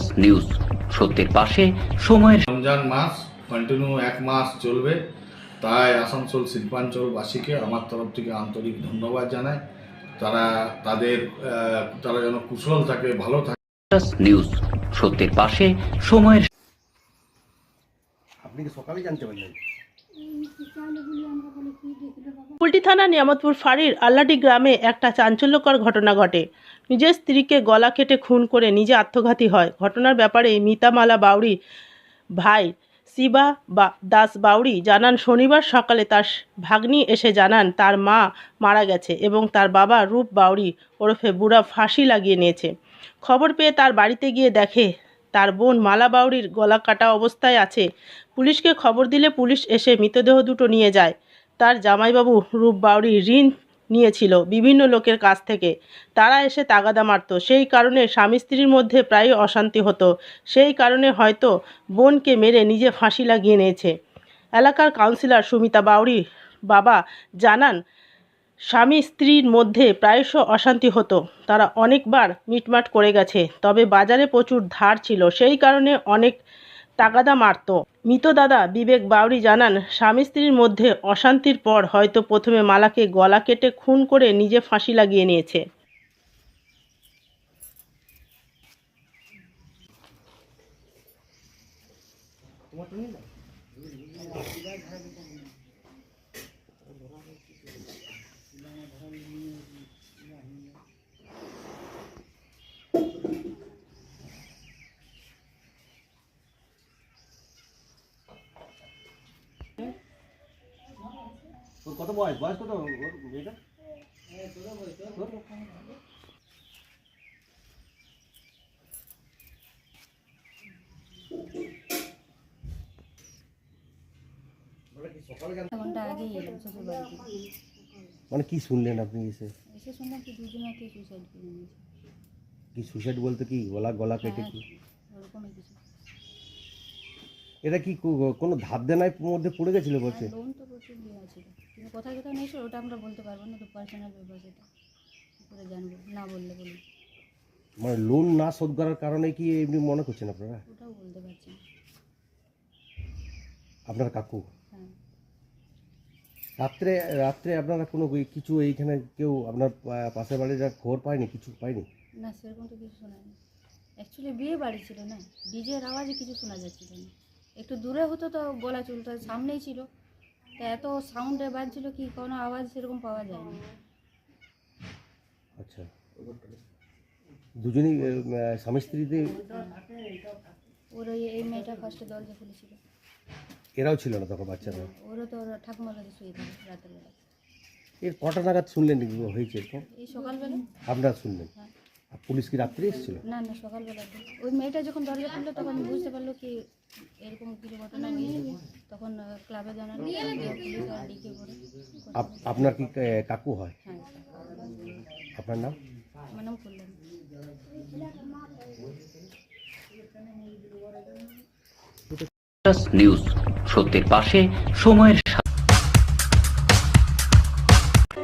News সত্যের পাশে সময়ের রমজান মাস কন্টিনিউ এক মাস চলবে। তাই আসানসোল শিল্পাঞ্চলবাসীকে আমার তরফ থেকে আন্তরিক ধন্যবাদ জানাই। তারা তাদের আহ, তারা যেন কুশল থাকে ভালো থাকে। নিউজ সত্যের পাশে সময়ের আপনি কি সকালে জানতে পারলেন? কুলটি থানা নিয়ামতপুর ফাঁড়ির আল্লাডি গ্রামে একটা চাঞ্চল্যকর ঘটনা ঘটে। নিজের স্ত্রীকে গলা কেটে খুন করে নিজে আত্মঘাতী হয়। ঘটনার ব্যাপারে মিতামালা বাউরি ভাই শিবা বা দাস বাউরি জানান, শনিবার সকালে তার ভাগ্নি এসে জানান, তার মা মারা গেছে এবং তার বাবা রূপ বাউরি ওরফে বুড়া ফাঁসি লাগিয়ে নিয়েছে। খবর পেয়ে তার বাড়িতে গিয়ে দেখে, তার বোন মালা বাউরির গলা কাটা অবস্থায় আছে। পুলিশকে খবর দিলে পুলিশ এসে মৃতদেহ দুটো নিয়ে যায়। তার জামাইবাবু রূপ বাউরি ঋণ নিয়েছিল বিভিন্ন লোকের কাছ থেকে। তারা এসে তাগাদা মারত। সেই কারণে স্বামী স্ত্রীর মধ্যে প্রায় অশান্তি হতো। সেই কারণে হয়তো বোনকে মেরে নিজে ফাঁসি লাগিয়ে নিয়েছে। এলাকার কাউন্সিলর সুমিতা বাউরি বাবা জানান, স্বামী স্ত্রীর মধ্যে প্রায়শ অশান্তি হতো। তারা অনেকবার মিটমাট করে গেছে, তবে বাজারে প্রচুর ধার ছিল। সেই কারণে অনেক তাগাদা মারত। মৃত দাদা বিবেক বাউরি জানান, স্বামী স্ত্রীর মধ্যে অশান্তির পর হয়তো প্রথমে মালাকে গলা কেটে খুন করে নিজে ফাঁসি লাগিয়ে নিয়েছে। কত বয়স বয়স কত ওর মেয়েটা ঘণ্টা আগেই এলাম শ্বশুর বাড়িতে মানে কি শুনলেন আপনি এসে এসে শুনলাম কি দুজনকে সুইসাইড করে নিয়েছে কি সুসাইড বলতে কি গলা গলা কেটে হ্যাঁ, কি ওরকমই কিছু এটা কি কো- কোনো ধার দেনার মধ্যে পড়ে গেছিল বলছে? লোন তো প্রচুর দেওয়া ছিল। কিন্তু কোথায় কোথায় নিয়েছিল ওটা আমরা বলতে পারব না তো পার্সোনাল ব্যাপার সেটা কী করে জানব না বললে মানে লোন না শোধ করার কারণে কি এমনি মনে করছেন আপনারা? ওটাও বলতে পারছি না। আপনার কাকু? হ্যাঁ। রাত্রে রাত্রে আপনারা কোনো ওই কিছু এইখানে কেউ আপনার পা- পাশের বাড়ির আর খবর পায়নি? কিছু পায়নি? না সেরকম তো কিছু শোনা নেই অ্যাকচুয়ালি বিয়ে বাড়ি ছিল না। ডিজের আওয়াজে কিছু শোনা যাচ্ছিল না একটু দূরে হতো তো বলা চলতো সামনেই ছিল। তা এত সাউন্ডে বাজছিল কি কোনো আওয়াজ সেরকম পাওয়া যায়নি। আচ্ছা। দুজনেই আহ, স্বামী স্ত্রীতে ওর ওই এই মেয়েটা ফার্স্টে দরজা খুলেছিল। এরাও ছিল না তখন বাচ্চারা? ওরও তো ওর ঠাকুমার কাছে শুয়ে থাকে রাতের বেলা। এর কটা নাগাদ শুনলেন হয়েছে এরকম? এই সকালবেলা? আপনারা শুনলেন? হ্যাঁ। পুলিশ কি রাত্রে এসেছিল? না না সকালবেলা ওই মেয়েটা যখন দরজা খুললো তখন বুঝতে পারল কি এরকম কিছু ঘটনা হয়েছে তখন ক্লাবে জানালো আপনার কি কাকু হয়? হ্যাঁ। আপনার নাম? আমার নাম করলাম নিউজ সত্যের পাশে সময়ের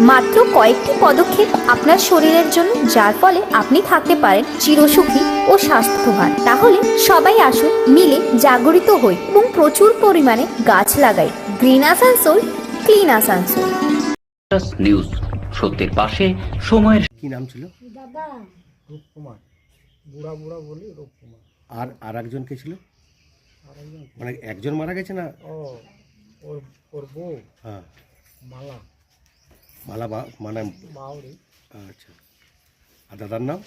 মাত্র কয়েকটি পদক্ষেপ আপনার শরীরের জন্য যার ফলে আপনি থাকতে পারেন চিরসুখী ও স্বাস্থ্যবান। তাহলে সবাই আসুন মিলে জাগরিত হই এবং প্রচুর পরিমাণে গাছ লাগাই। Green Asansol clean Asansol. News সত্যের পাশে সময়ের কি নাম ছিল? রূপকুমার। বুড়া বুড়া বলি রূপকুমার। আর আর একজন কে ছিল? মানে একজন মারা গেছে না? ও ওর ওর বউ। হ্যাঁ। মালা। মালা বা মানে বাউরি আচ্ছা। আর দাদার নাম?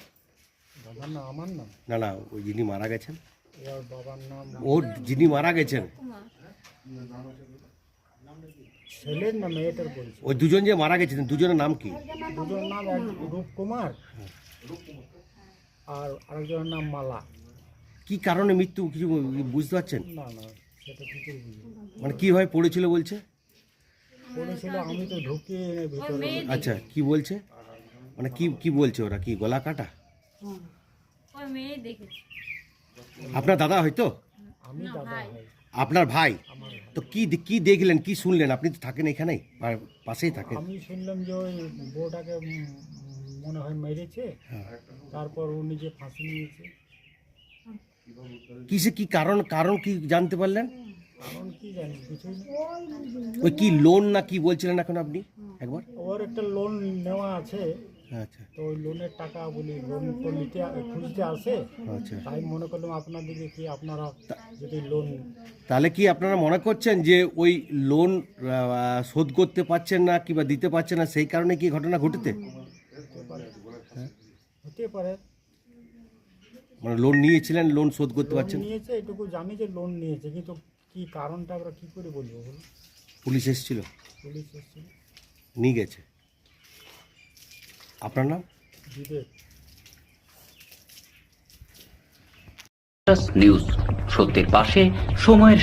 দাদার নাম আমার নাম? না না ওই যিনি মারা গেছেন। ওর বাবার নাম ওর যিনি মারা গেছেন? ছেলের না মেয়েটার বলছি? ওই দুজন যে মারা গেছেন দুজনের নাম কি? দুজন নাম এক রূপকুমার আর আরেকজনের নাম মালা। কি কারণে মৃত্যু কিছু বুঝতে পারছেন? না না সেটা মানে কীভাবে পড়েছিল বলছে? বলেছিল আমি তো ঢুকিয়ে ভিতরে আচ্ছা কি বলছে? মানে কি কি বলছে ওরা? কি গলা কাটা? আপনার দাদা হয়তো আমি দাদা হয়। আপনার ভাই? তো কি কি দেখলেন কি শুনলেন? আপনি তো থাকেন এখানেই পা- পাশেই থাকেন। আমি শুনলাম যে ওই বউটাকে উম, মনে হয় মেরেছে তারপর ও নিজে ফাঁসি নিয়েছে। কিসে কি কারণ কারণ কি জানতে পারলেন? কারণ কি জানি কিছুই না ওই কি লোন না কি বলছিলেন এখন আপনি? একবার। ওর একটা লোন নেওয়া আছে। আচ্ছা। তো ওই লোনের টাকা বলি লোন তো নিতে খুঁজতে আসে। আচ্ছা। তাই মনে করলাম আপনাদেরকে কি আপনারা যদি লোন তাহলে কি আপনারা মনে করছেন যে ওই লোন শোধ করতে পারছেন না কিংবা দিতে পারছেন না সেই কারণে কি ঘটনা ঘটেছে? হতে পারে। মানে লোন নিয়েছিলেন লোন শোধ করতে লোন পারছেন? নিয়েছে এটুকু জানি যে লোন নিয়েছে কিন্তু কি কারণটা আমরা কি করে বলব বলুন? পুলিশ এসেছিল। পুলিশ এসেছিল। নিয়ে গেছে। আপনার নাম? বিবেক। নিউজ সত্যের পাশে সময়ের